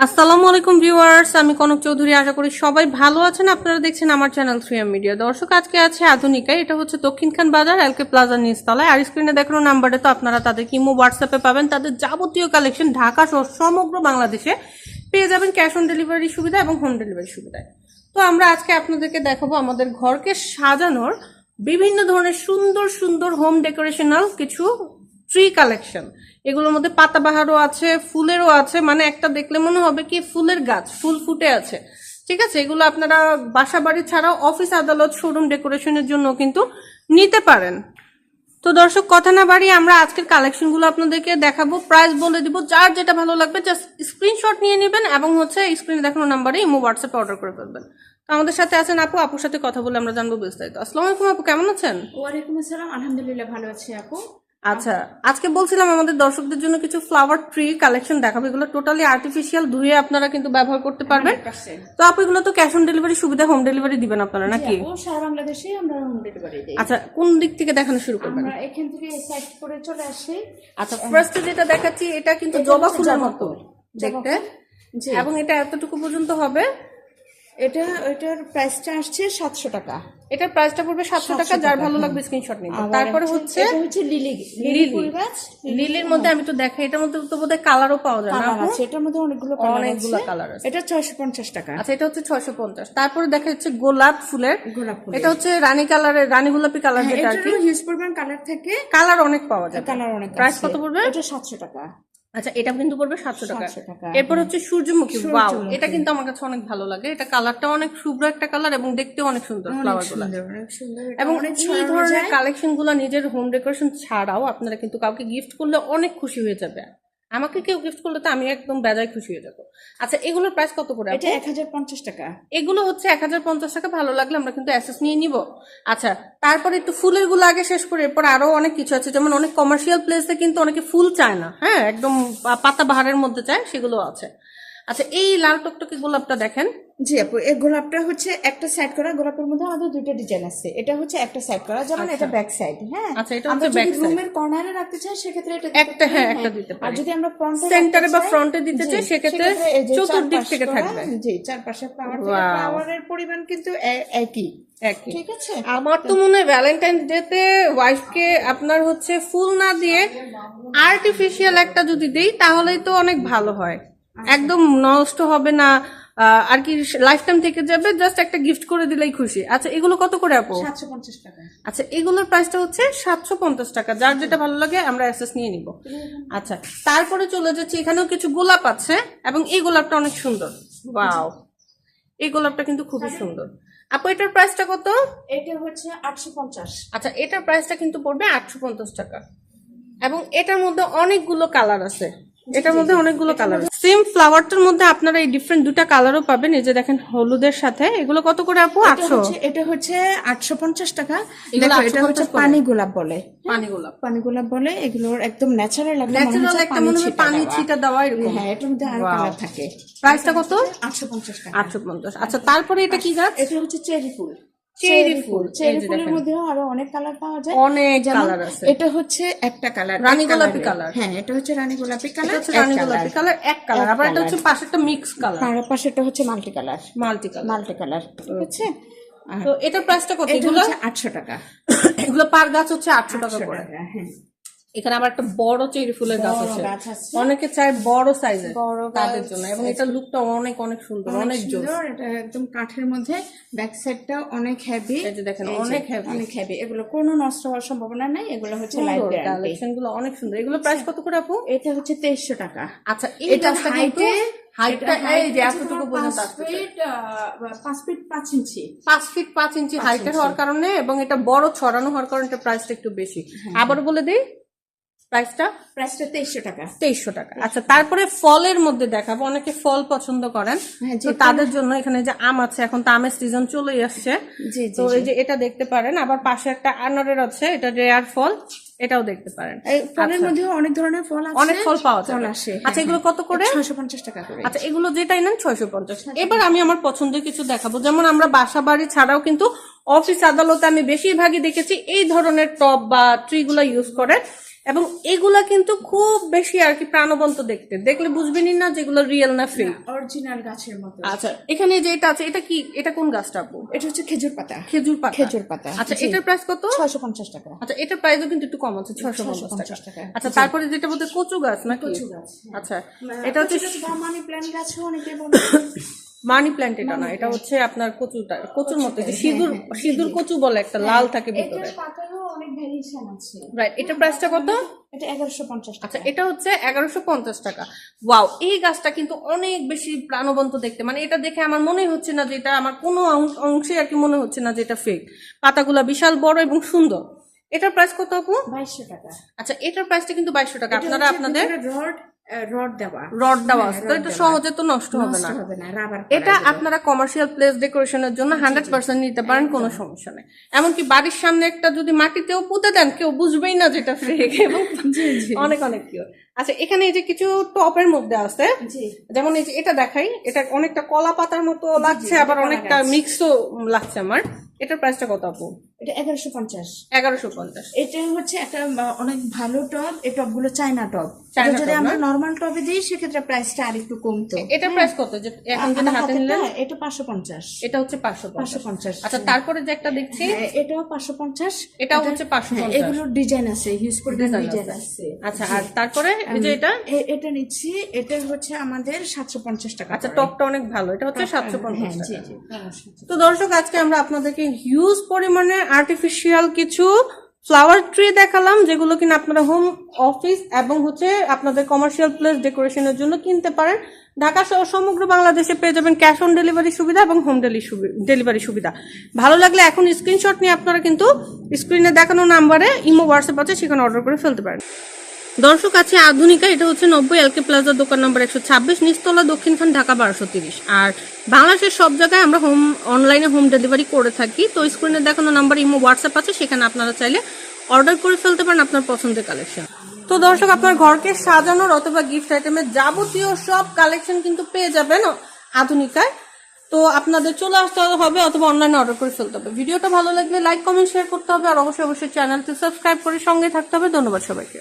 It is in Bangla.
আসসালামু আলাইকুম ভিউয়ার্স, আমি কনক চৌধুরী। আশা করি সবাই ভালো আছেন। আপনারা দেখছেন আমার চ্যানেল থ্রি এম মিডিয়া। দর্শক, আজকে আছে আধুনিকায়। এটা হচ্ছে দক্ষিণখান বাজার এলকে প্লাজা নিচতলায়। আর স্ক্রিনে দেখানো নাম্বারে তো আপনারা তাদের কিমো হোয়াটসঅ্যাপে পাবেন। তাদের যাবতীয় কালেকশন ঢাকা সহ সমগ্র বাংলাদেশে পেয়ে যাবেন ক্যাশ অন ডেলিভারি সুবিধা এবং হোম ডেলিভারি সুবিধায়। তো আমরা আজকে আপনাদেরকে দেখাবো আমাদের ঘরকে সাজানোর বিভিন্ন ধরনের সুন্দর সুন্দর হোম ডেকোরেশনাল কিছু ট্রি কালেকশন এগুলোর মধ্যে পাতাবাহারও আছে, ফুলেরও আছে মানে একটা দেখলে মনে হবে কি ফুলের গাছ, ফুল ফুটে আছে। ঠিক আছে? এগুলো আপনারা বাসা বাড়ি ছাড়াও অফিস আদালত শোরুম ডেকোরেশনের জন্য কিন্তু নিতে পারেন। তো দর্শক, কথা না বাড়িয়ে আমরা আজকের কালেকশনগুলো আপনাদেরকে দেখাবো প্রাইস বলে দিব, যার যেটা ভালো লাগবে জাস্ট স্ক্রিনশট নিয়ে নেবেন এবং হচ্ছে স্ক্রিনে দেখানো নাম্বারে ইমো হোয়াটসঅ্যাপে অর্ডার করে ফেলবেন। তো আমাদের সাথে আছেন আপু, আপুর সাথে কথা বলে আমরা জানব বিস্তারিত। আসসালামু আলাইকুম আপু, কেমন আছেন? ওয়ালাইকুম আসসালাম, আলহামদুলিল্লাহ ভালো আছি আপু। আচ্ছা আজকে বলছিলাম আমাদের দর্শকদের জন্য কিছু ফ্লাওয়ার ট্রি কালেকশন দেখাবো। এগুলো টোটালি আর্টিফিশিয়াল ধুয়ে আপনারা কিন্তু ব্যবহার করতে পারবেন। তো আপু এগুলো তো ক্যাশ অন ডেলিভারি সুবিধা হোম ডেলিভারি দিবেন আপনারা নাকি? সারা বাংলাদেশে আমরা হোম ডেলিভারি দিই। আচ্ছা কোন দিক থেকে দেখানো শুরু করবেন? আমরা এখান থেকে সাইড করে চলে আসি। আচ্ছা ফার্স্টে যেটা দেখাচ্ছি এটা কিন্তু জবা ফুলের মতো দেখতে। এবং এটা এতটুকু পর্যন্ত হবে। এটা এটার প্রাইসটা আসছে সাতশো টাকা। এটার প্রাইসটা পড়বে সাতশো টাকা যার ভালো লাগবে স্ক্রিনশট আবার তারপরে হচ্ছে লিলি লিলি লিলির মধ্যে আমি তো দেখাই এটার মধ্যে তো বোধহয় কালারও পাওয়া যায় না আছে এটার মধ্যে অনেকগুলো অনেকগুলো কালার আছে। এটা ছয়শো পঞ্চাশ টাকা। আচ্ছা এটা হচ্ছে ছয়শো পঞ্চাশ। তারপরে দেখা যাচ্ছে গোলাপ ফুলের। গোলাপ ফুল এটা হচ্ছে রানী কালারের রানী গোলাপি কালার যেটা আর কি। হিউজ পরিমাণ কালার থাকে। কালার অনেক পাওয়া যায় কালার অনেক প্রাইস কত পড়বে? এটা সাতশো টাকা। আচ্ছা এটা কিন্তু পড়বে সাতশো টাকা এরপর হচ্ছে সূর্যমুখী ওয়াও এটা কিন্তু আমার কাছে অনেক ভালো লাগে। এটা কালারটা অনেক শুভ্র একটা কালার এবং দেখতে অনেক সুন্দর ফ্লাওয়ারগুলো এবং এই ধরনের কালেকশনগুলো নিজের হোম ডেকোরেশন ছাড়াও আপনারা কিন্তু কাউকে গিফট করলে অনেক খুশি হয়ে যাবে। আমাকে কেউ গিফট করলে তো আমি একদম বেজায় খুশি হয়ে যাব। আচ্ছা এগুলোর প্রাইস কত করে? এটা এক হাজার পঞ্চাশ টাকা। এগুলো হচ্ছে এক হাজার পঞ্চাশ টাকা ভালো লাগলে আমরা কিন্তু অ্যাসেস নিয়ে নিব। আচ্ছা তারপরে একটু ফুলেরগুলো আগে শেষ করে এরপর আরও অনেক কিছু আছে। যেমন অনেক কমার্শিয়াল প্লেসে কিন্তু অনেকে ফুল চায় না হ্যাঁ? একদম পাতা বাহারের মধ্যে চায় সেগুলো আছে। আচ্ছা এই লাল টকটকে গোলাপটা দেখেন। জি আপু এই গোলাপটা হচ্ছে একটা সাইড করা গোলাপের মধ্যে আমাদের দুইটা ডিজাইন আছে। এটা হচ্ছে একটা সাইড করা যেমন এটা ব্যাক সাইড হ্যাঁ? আচ্ছা, এটা হচ্ছে back side। রুমের কর্নারে রাখতে চাই সেক্ষেত্রে এটা একটা, হ্যাঁ, একটা দিতে পারি আর যদি আমরা ফ্রন্টে সেন্টারে বা ফ্রন্টে দিতে চাই সেক্ষেত্রে চতুর্দিক থেকে থাকবে। জি চারপাশে ফ্লাওয়ার Wow. ফ্লাওয়ারের পরিমাণ কিন্তু একই। ঠিক আছে? আমার তো মনে হয় ভ্যালেন্টাইন ডে তে ওয়াইফকে আপনার হচ্ছে ফুল না দিয়ে আর্টিফিশিয়াল একটা যদি দেই তাহলেই তো অনেক ভালো হয়। একদম নষ্ট হবে না আর কি লাইফ টাইম থেকে যাবে জাস্ট একটা গিফট করে দিলেই খুশি। আচ্ছা এগুলো কত করে আপু? সাতশো পঞ্চাশ টাকা। আচ্ছা এগুলোর প্রাইসটা হচ্ছে সাতশো পঞ্চাশ টাকা। যার যেটা ভালো লাগে আমরা অ্যাক্সেস নিয়ে নিব। আচ্ছা তারপরে চলে যাচ্ছি এখানেও কিছু গোলাপ আছে এবং এই গোলাপটা অনেক সুন্দর। ওয়াও এই গোলাপটা কিন্তু খুবই সুন্দর। আপু এটার প্রাইসটা কত? এটা হচ্ছে আটশো পঞ্চাশ। আচ্ছা এটার প্রাইসটা কিন্তু পড়বে আটশো পঞ্চাশ টাকা। এবং এটার মধ্যে অনেকগুলো কালার আছে। এটার মধ্যে অনেকগুলো কালার সেম ফ্লাওয়ারটার মধ্যে আপনারা এই ডিফারেন্ট দুটা কালারও পাবেন। এই যে দেখেন হলুদের সাথে। এগুলো কত করে আপু? এটা আটশো। হচ্ছে এটা হচ্ছে আটশো পঞ্চাশ টাকা। দেখো, এটা হচ্ছে পানি গোলাপ বলে পানি গোলাপ পানি গোলাপ বলে এগুলোর একদম ন্যাচারাল ন্যাচারাল একটা মনে হয় পানি ছিটা দেওয়া। এরকম। হ্যাঁ এটার মধ্যে আরও কালার থাকে। প্রাইসটা কত? আটশো পঞ্চাশ টাকা। আটশো পঞ্চাশ। আচ্ছা তারপরে এটা কি গাছ? এটা হচ্ছে চেরি ফুল। চেরি ফুল চেরি ফুলের মধ্যে আরও অনেক কালার পাওয়া যায়। অনেক কালার আছে। এটা হচ্ছে একটা কালার রানী গোলাপি কালার। হ্যাঁ এটা হচ্ছে রানী গোলাপি কালার হচ্ছে রানী গোলাপি কালার এক কালার আবার এটা হচ্ছে পাশেরটা মিক্স কালার আর পাশেটা হচ্ছে multi colour multi colour multi colour ঠিক আছে তো এটার প্রাইসটা কত? এগুলো হচ্ছে আটশো টাকা। এগুলো পার গাছ হচ্ছে আটশো টাকা করে। টাকা, হ্যাঁ। এখানে আবার একটা বড় চেরি ফুলের গাছ আছে। অনেকে চায় বড় সাইজের তাদের জন্য এবং এটা লুকটা অনেক অনেক সুন্দর অনেক জোর সুন্দর। এটা একদম কাঠের মধ্যে ব্যাক সাইডটা অনেক হেভি এই যে দেখেন অনেক heavy। অনেক হেভি এগুলো কোনো নষ্ট হওয়ার সম্ভাবনা নাই এগুলো হচ্ছে লাইফ কালেকশনগুলো অনেক সুন্দর। এগুলো প্রাইস কত করে আপু? এটা হচ্ছে তেইশশো টাকা। আচ্ছা এই এটা গাছটা কিন্তু হাইটে হাইটটা এই যে এতটুকু পর্যন্ত পাঁচ ফিট পাঁচ ইঞ্চি। পাঁচ ফিট পাঁচ ইঞ্চি হাইটের হওয়ার কারণে এবং এটা বড় ছড়ানো হওয়ার কারণে প্রাইসটা একটু বেশি। হ্যাঁ, আবার বলে দিই প্রাইসটা? প্রাইসটা তেইশশো টাকা। তেইশশো টাকা। আচ্ছা তারপরে ফলের মধ্যে দেখাবো। অনেকে ফল পছন্দ করেন। হ্যাঁ, তো তাদের জন্য এখানে যে আম আছে এখন তো আমের সিজন চলেই আসছে। তো এই যে এটা দেখতে পারেন আবার পাশে একটা আনারের আছে এটা রেয়ার ফল এটাও দেখতে পারেন। ফলের মধ্যেও অনেক ধরনের ফল আছে আচ্ছা। অনেক ফল পাওয়া যায় আসে আচ্ছা এগুলো কত করে? ছয়শো পঞ্চাশ টাকা করে। আচ্ছা এগুলো যেটাই নেন ছয়শো পঞ্চাশ। এবার আমি আমার পছন্দের কিছু দেখাবো। যেমন আমরা বাসা বাড়ি ছাড়াও কিন্তু অফিস আদালতে আমি বেশিরভাগই দেখেছি এই ধরনের টব বা ট্রি গুলো ইউজ করে। এবং এগুলা কিন্তু খুব বেশি আর কি প্রাণবন্ত দেখতে। দেখলে বুঝবেনই না যেগুলো রিয়েল না ফেক অরিজিনাল গাছের মতো। আচ্ছা এখানে যে এটা আছে এটা কি এটা কোন গাছটা আপু? এটা হচ্ছে খেজুর পাতা। খেজুর পাতা। খেজুর পাতা আচ্ছা এটার প্রাইস কত? ছয়শো পঞ্চাশ টাকা। আচ্ছা এটার প্রাইসও কিন্তু একটু কম আছে ছয়শো পঞ্চাশ 650 টাকা। আচ্ছা তারপরে যেটা বলতে কচু গাছ না কচু গাছ, হ্যাঁ। আচ্ছা এটা হচ্ছে মানি গাছও অনেকে বলে। মানি প্ল্যান্ট এটা না এটা হচ্ছে আপনার কচুটা কচুর মতো যে সিঁদুর সিঁদুর কচু বলে একটা লাল থাকে ভিতরে। রাইট এটার প্রাইসটা কত? এটা এগারোশো পঞ্চাশ আচ্ছা এটা হচ্ছে এগারোশো পঞ্চাশ টাকা। ওয়াও এই গাছটা কিন্তু অনেক বেশি প্রাণবন্ত দেখতে। মানে এটা দেখে আমার মনে হচ্ছে না যে এটা আমার কোনো অংশে আর কি মনে হচ্ছে না যে এটা ফেক পাতাগুলা বিশাল বড় এবং সুন্দর। এটার প্রাইস কত আপু? বাইশশো টাকা। আচ্ছা এটার প্রাইসটা কিন্তু বাইশশো টাকা। আপনারা আপনাদের রড দেওয়া। রড দেওয়া আছে। তো সহজে তো নষ্ট হবে না। এটা আপনারা কমার্শিয়াল প্লেস ডেকোরেশনের জন্য হান্ড্রেড পার্সেন্ট নিতে পারেন কোনো সমস্যা নেই। এমনকি বাড়ির সামনে একটা যদি মাটিতেও পুঁতে দেন কেউ বুঝবেই না যেটা ফেক এবং অনেক অনেক কিউর আচ্ছা এখানে এই যে কিছু টপের মধ্যে আছে। যেমন এই যে এটা দেখাই এটা অনেকটা কলা পাতার মতো লাগছে আবার অনেকটা মিক্সও লাগছে আমার। এটার প্রাইসটা কত আপু? এটা এগারোশো পঞ্চাশ। এগারোশো পঞ্চাশ। এটা হচ্ছে একটা অনেক ভালো টব এই টবগুলো চায়না এটা যদি আমরা নর্মাল টবে দিই সেক্ষেত্রে প্রাইসটা আরেকটু কমতো। এটার প্রাইস কত? যে এখন যেটা হাতে নিলেন? এটা পাঁচশো পঞ্চাশ। এটা হচ্ছে পাঁচশো পাঁচশো পঞ্চাশ আচ্ছা তারপরে যে একটা দেখছি। হ্যাঁ, এটাও পাঁচশো পঞ্চাশ। এটাও হচ্ছে পাঁচশো হ্যাঁ, এগুলোর ডিজাইন আছে হিউজ Design ডিজাইন। আছে। আচ্ছা আর তারপরে এই যে এটা? এটা নিচ্ছি। এটা হচ্ছে আমাদের সাতশো পঞ্চাশ টাকা আচ্ছা। টপটা অনেক ভালো। এটা হচ্ছে সাতশো পঞ্চাশ হ্যাঁ টাকা। জি অবশ্যই। তো দর্শক আজকে আমরা আপনাদেরকে হিউজ পরিমাণে আর্টিফিশিয়াল কিছু ফ্লাওয়ার ট্রি দেখালাম যেগুলো কিনা আপনারা হোম অফিস এবং হচ্ছে আপনাদের কমার্শিয়াল প্লেস ডেকোরেশনের জন্য কিনতে পারেন। ঢাকা সহ সমগ্র বাংলাদেশে পেয়ে যাবেন ক্যাশ অন ডেলিভারি সুবিধা এবং হোম ডেলিভারি সুবিধা। ভালো লাগলে এখন স্ক্রিনশট নিয়ে আপনারা কিন্তু স্ক্রিনে দেখানো নাম্বারে ইমো হোয়াটসঅ্যাপ আছে সেখানে অর্ডার করে ফেলতে পারেন। দর্শক, আছে আধুনিকা, এটা হচ্ছে নব্বই এলকে প্লাজা দোকান নম্বর একশো ছাব্বিশ, নিচতলা, দক্ষিণখান, ঢাকা বারোশো তিরিশ। আর বাংলাদেশের সব জায়গায় আমরা হোম অনলাইনে হোম ডেলিভারি করে থাকি। তো স্ক্রিনে দেখানো নাম্বার ইমো হোয়াটসঅ্যাপ আছে, সেখানে আপনারা চাইলে অর্ডার করে ফেলতে পারেন আপনার পছন্দের কালেকশন তো দর্শক, আপনার ঘরকে সাজানোর অথবা গিফট আইটেমের যাবতীয় সব কালেকশন কিন্তু পেয়ে যাবেন আধুনিকায়। তো আপনাদের চলে আসতে হবে অথবা অনলাইনে অর্ডার করে ফেলতে হবে। ভিডিওটা ভালো লাগলে লাইক কমেন্ট শেয়ার করতে হবে। আর অবশ্যই অবশ্যই চ্যানেলটি সাবস্ক্রাইব করে সঙ্গে থাকতে হবে। ধন্যবাদ সবাইকে।